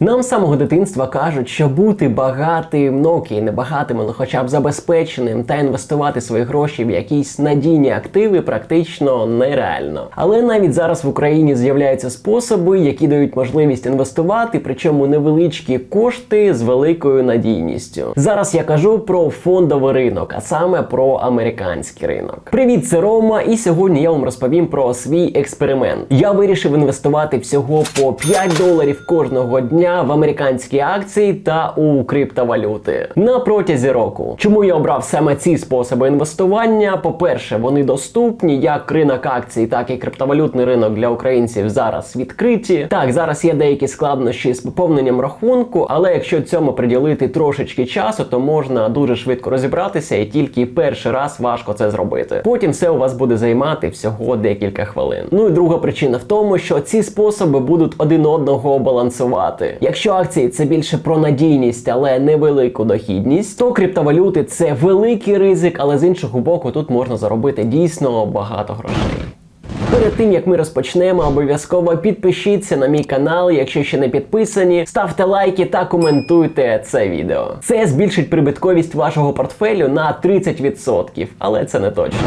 Нам з самого дитинства кажуть, що бути багатим, ну окей, не багатим, але хоча б забезпеченим та інвестувати свої гроші в якісь надійні активи практично нереально. Але навіть зараз в Україні з'являються способи, які дають можливість інвестувати, причому невеличкі кошти з великою надійністю. Зараз я кажу про фондовий ринок, а саме про американський ринок. Привіт, це Рома, і сьогодні я вам розповім про свій експеримент. Я вирішив інвестувати всього по 5 доларів кожного дня в американські акції та у криптовалюти на протязі року. Чому я обрав саме ці способи інвестування? По-перше, вони доступні, як ринок акцій, так і криптовалютний ринок для українців зараз відкриті. Так, зараз є деякі складнощі з поповненням рахунку, але якщо цьому приділити трошечки часу, то можна дуже швидко розібратися, і тільки перший раз важко це зробити. Потім все у вас буде займати всього декілька хвилин. Ну і друга причина в тому, що ці способи будуть один одного балансувати. Якщо акції це більше про надійність, але невелику дохідність, то криптовалюти це великий ризик, але з іншого боку, тут можна заробити дійсно багато грошей. Перед тим як ми розпочнемо, обов'язково підпишіться на мій канал, якщо ще не підписані, ставте лайки та коментуйте це відео. Це збільшить прибутковість вашого портфелю на 30%, але це не точно.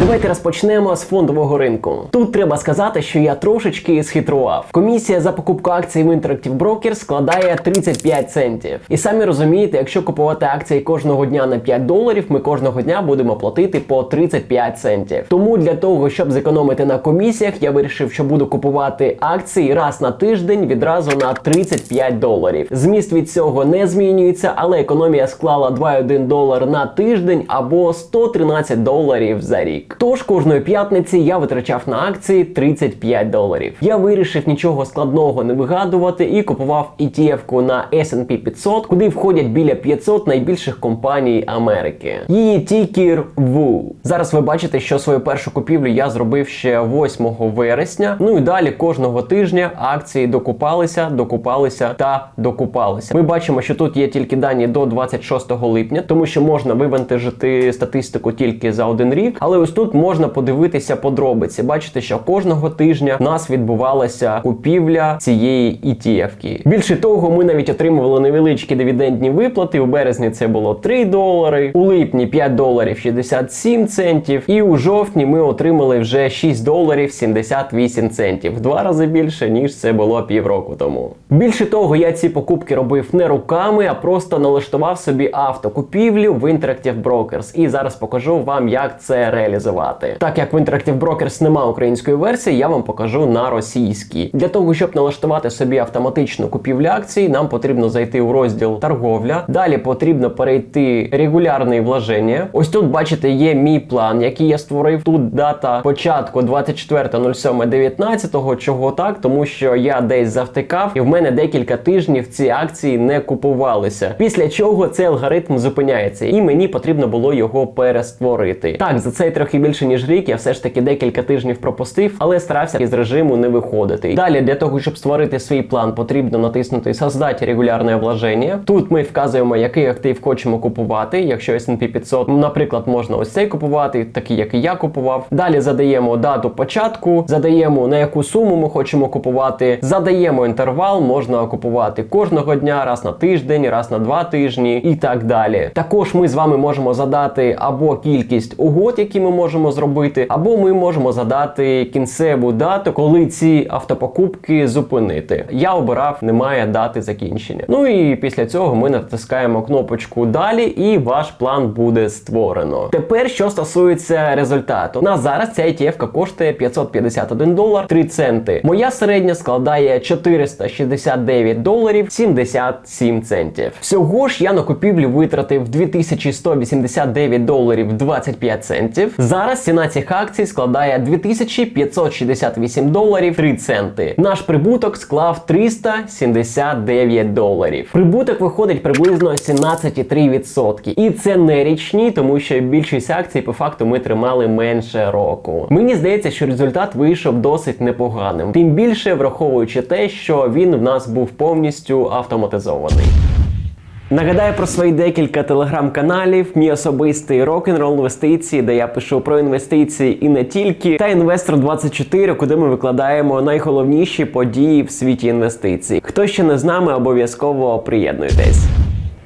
Давайте розпочнемо з фондового ринку. Тут треба сказати, що я трошечки схитрував. Комісія за покупку акцій в Interactive Brokers складає 35 центів. І самі розумієте, якщо купувати акції кожного дня на 5 доларів, ми кожного дня будемо платити по 35 центів. Тому для того, щоб зекономити на комісіях, я вирішив, що буду купувати акції раз на тиждень відразу на 35 доларів. Зміст від цього не змінюється, але економія склала 2,1 долар на тиждень або 113 доларів за рік. Тож кожної п'ятниці я витрачав на акції 35 доларів. Я вирішив нічого складного не вигадувати і купував ETF-ку на S&P 500, куди входять біля 500 найбільших компаній Америки. Її тікер WU. Зараз ви бачите, що свою першу купівлю я зробив ще 8 вересня. Ну і далі кожного тижня акції докупалися, докупалися та докупалися. Ми бачимо, що тут є тільки дані до 26 липня, тому що можна вивантажити статистику тільки за один рік. Але ось тут можна подивитися подробиці. Бачите, що кожного тижня в нас відбувалася купівля цієї ETF-ки. Більше того, ми навіть отримували невеличкі дивідендні виплати. У березні це було 3 долари, у липні 5 доларів 67 центів, і у жовтні ми отримали вже 6 доларів 78 центів. Два рази більше, ніж це було півроку тому. Більше того, я ці покупки робив не руками, а просто налаштував собі автокупівлю в Interactive Brokers. І зараз покажу вам, як це реалізувати. Так як в Interactive Brokers немає української версії, я вам покажу на російській. Для того, щоб налаштувати собі автоматичну купівлю акцій, нам потрібно зайти у розділ торговля. Далі потрібно перейти регулярне вложення. Ось тут, бачите, є мій план, який я створив. Тут дата початку 24.07.19. Чого так? Тому що я десь завтикав, і в мене декілька тижнів ці акції не купувалися. Після чого цей алгоритм зупиняється, і мені потрібно було його перестворити. Так, за цей трохи більше ніж рік я все ж таки декілька тижнів пропустив, але старався із режиму не виходити. Далі для того, щоб створити свій план, потрібно натиснути Создати регулярне вложення. Тут ми вказуємо, який актив хочемо купувати. Якщо S&P 500, наприклад, можна ось цей купувати, такий, як і я купував. Далі задаємо дату початку, задаємо на яку суму ми хочемо купувати, задаємо інтервал, можна купувати кожного дня, раз на тиждень, раз на два тижні і так далі. Також ми з вами можемо задати або кількість угод, які ми можемо зробити, або ми можемо задати кінцеву дату, коли ці автопокупки зупинити. Я обирав, немає дати закінчення. Ну і після цього ми натискаємо кнопочку далі, і ваш план буде створено. Тепер, що стосується результату, на зараз ця ETF коштує 551 долар 3 центи. Моя середня складає 469 доларів 77 центів. Всього ж я на купівлю витратив 2189 доларів 25 центів. Зараз ціна цих акцій складає 2568 доларів 3 центи. Наш прибуток склав 379 доларів. Прибуток виходить приблизно 17,3%. І це не річні, тому що більшість акцій по факту ми тримали менше року. Мені здається, що результат вийшов досить непоганим. Тим більше враховуючи те, що він в нас був повністю автоматизований. Нагадаю про свої декілька телеграм-каналів, мій особистий рок-н-рол інвестиції, де я пишу про інвестиції і не тільки, та інвестор 24 куди ми викладаємо найголовніші події в світі інвестицій. Хто ще не з нами, обов'язково приєднуйтесь.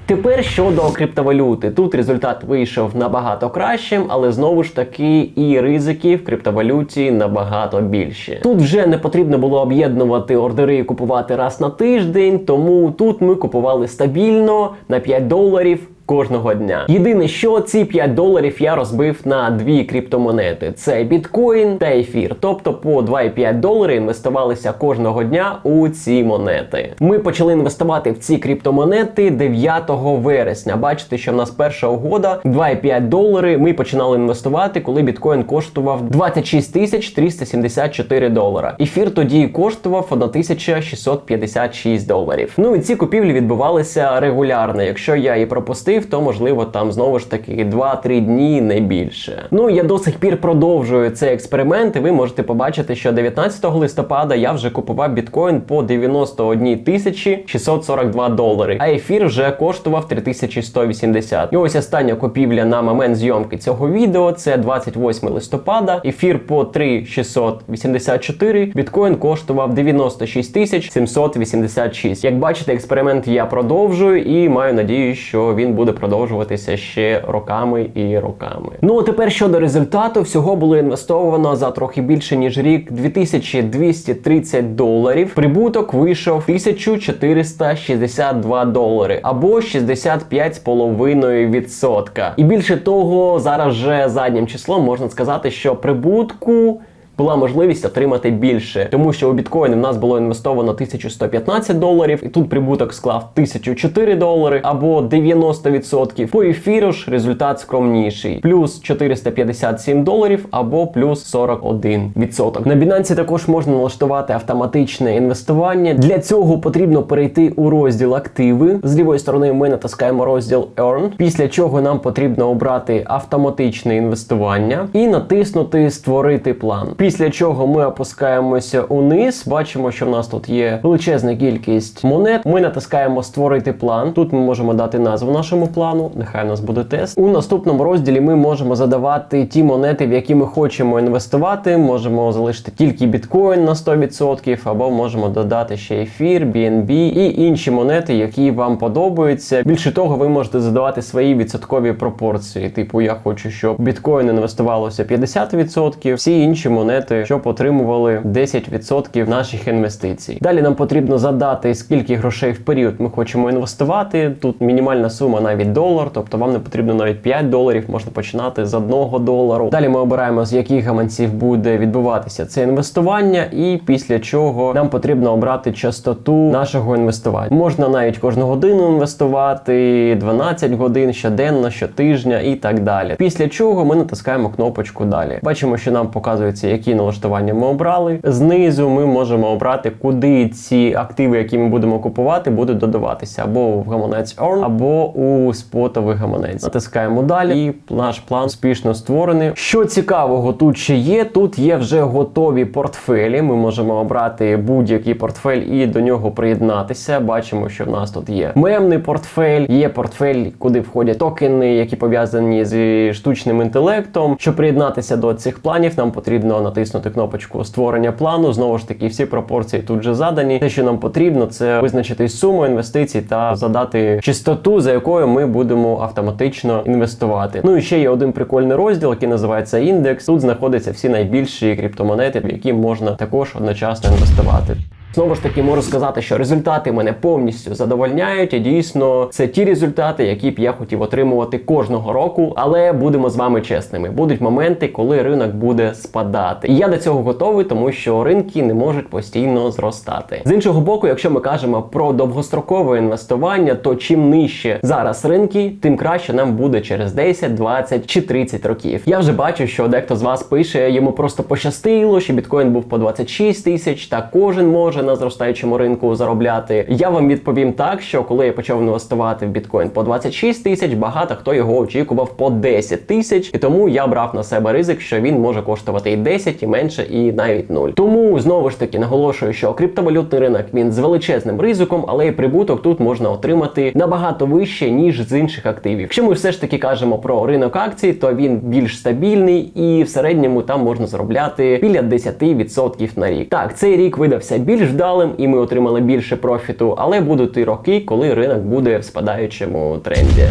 Тепер щодо криптовалюти, тут результат вийшов набагато кращим, але знову ж таки і ризики в криптовалюті набагато більші. Тут вже не потрібно було об'єднувати ордери і купувати раз на тиждень, тому тут ми купували стабільно на 5 доларів. Кожного дня. Єдине, що ці 5 доларів я розбив на дві криптомонети: це біткоін та ефір. Тобто по 2,5 долари інвестувалися кожного дня у ці монети. Ми почали інвестувати в ці криптомонети 9 вересня. Бачите, що в нас перша угода 2,5 долари. Ми починали інвестувати, коли біткоін коштував 26 тисяч 374 долара. Ефір тоді коштував 1656 доларів. Ну і ці купівлі відбувалися регулярно. Якщо я і пропустив то можливо там знову ж таки 2-3 дні не більше. Ну я до сих пір продовжую цей експеримент, і ви можете побачити, що 19 листопада я вже купував біткоін по 91 тисячі 642 долари, а ефір вже коштував 3180. І ось остання купівля на момент зйомки цього відео це 28 листопада. Ефір по 3684, біткоін коштував 96 тисяч 786. Як бачите, експеримент я продовжую і маю надію, що він буде продовжуватися ще роками і роками. Ну а тепер щодо результату, всього було інвестовано за трохи більше ніж рік 2230 доларів. Прибуток вийшов 1462 долари або 65,5%. І більше того, зараз вже заднім числом можна сказати, що прибутку була можливість отримати більше, тому що у біткоїни в нас було інвестовано 1115 доларів, і тут прибуток склав 1004 долари або 90%. По ефіру ж результат скромніший: плюс 457 доларів або плюс 41%. На Binance також можна налаштувати автоматичне інвестування. Для цього потрібно перейти у розділ активи. З лівої сторони ми натискаємо розділ Earn, після чого нам потрібно обрати автоматичне інвестування і натиснути Створити план. Після чого ми опускаємося униз, бачимо, що в нас тут є величезна кількість монет. Ми натискаємо Створити план. Тут ми можемо дати назву нашому плану. Нехай у нас буде тест. У наступному розділі ми можемо задавати ті монети, в які ми хочемо інвестувати. Можемо залишити тільки біткоін на 100%, або можемо додати ще ефір, BNB і інші монети, які вам подобаються. Більше того, ви можете задавати свої відсоткові пропорції. Типу, я хочу, щоб біткоін інвестувалося 50%, всі інші монети монети, щоб отримували 10% наших інвестицій. Далі нам потрібно задати, скільки грошей в період ми хочемо інвестувати. Тут мінімальна сума навіть долар, тобто вам не потрібно навіть 5 доларів, можна починати з 1 долару. Далі ми обираємо, з яких гаманців буде відбуватися це інвестування, і після чого нам потрібно обрати частоту нашого інвестування. Можна навіть кожну годину інвестувати, 12 годин щоденно, щотижня і так далі. Після чого ми натискаємо кнопочку далі. Бачимо, що нам показується, які які налаштування ми обрали. Знизу ми можемо обрати, куди ці активи, які ми будемо купувати, будуть додаватися або в гаманець Earn, або у спотовий гаманець. Натискаємо далі, і наш план успішно створений. Що цікавого тут ще є? Тут є вже готові портфелі. Ми можемо обрати будь-який портфель і до нього приєднатися. Бачимо, що в нас тут є мемний портфель, є портфель, куди входять токени, які пов'язані зі штучним інтелектом. Щоб приєднатися до цих планів, нам потрібно натиснути кнопочку створення плану. Знову ж таки, всі пропорції тут же задані. Те, що нам потрібно, це визначити суму інвестицій та задати частоту, за якою ми будемо автоматично інвестувати. Ну і ще є один прикольний розділ, який називається індекс. Тут знаходяться всі найбільші криптомонети, в які можна також одночасно інвестувати. Знову ж таки, можу сказати, що результати мене повністю задовольняють. І дійсно, це ті результати, які б я хотів отримувати кожного року. Але будемо з вами чесними. Будуть моменти, коли ринок буде спадати. І я до цього готовий, тому що ринки не можуть постійно зростати. З іншого боку, якщо ми кажемо про довгострокове інвестування, то чим нижче зараз ринки, тим краще нам буде через 10, 20 чи 30 років. Я вже бачу, що дехто з вас пише, йому просто пощастило, що біткоін був по 26 тисяч, та кожен може на зростаючому ринку заробляти. Я вам відповім так, що коли я почав інвестувати в біткоін по 26 тисяч, багато хто його очікував по 10 тисяч, і тому я брав на себе ризик, що він може коштувати і 10, і менше, і навіть 0. Тому знову ж таки наголошую, що криптовалютний ринок він з величезним ризиком, але і прибуток тут можна отримати набагато вище ніж з інших активів. Якщо ми все ж таки кажемо про ринок акцій, то він більш стабільний і в середньому там можна заробляти біля 10% на рік. Так, цей рік видався більш вдалим, і ми отримали більше профіту, але будуть і роки, коли ринок буде в спадаючому тренді.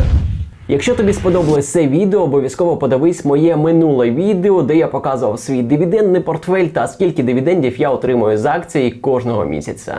Якщо тобі сподобалось це відео, обов'язково подивись моє минуле відео, де я показував свій дивідендний портфель та скільки дивідендів я отримую з акцій кожного місяця.